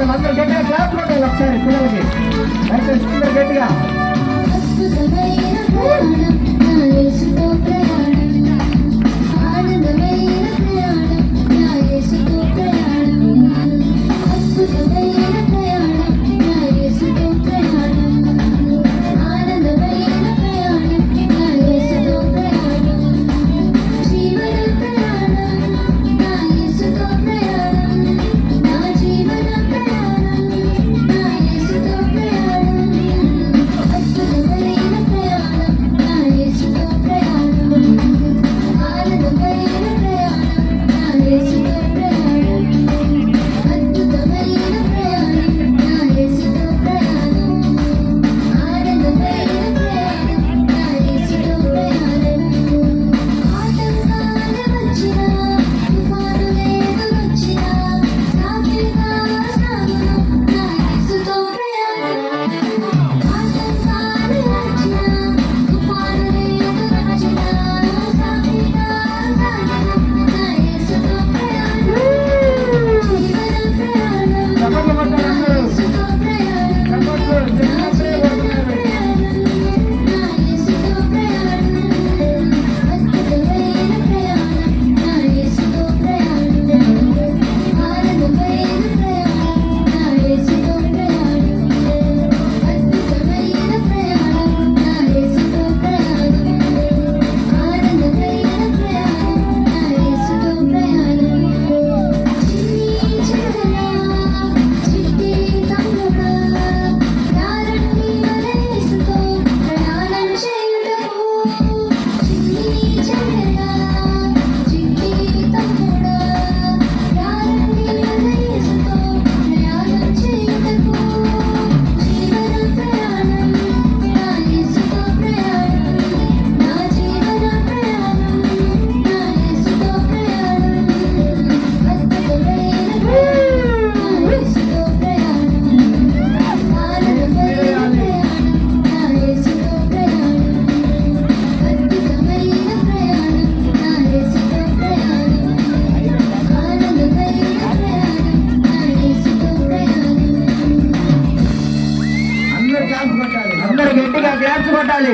కొట్టాలి అందరు గట్టిగా క్లాస్ కొట్టాలి ఒకసారి పిల్లలకి. అయితే గట్టిగా. Thank you. గట్టిగా క్లాప్స్ కొట్టాలి.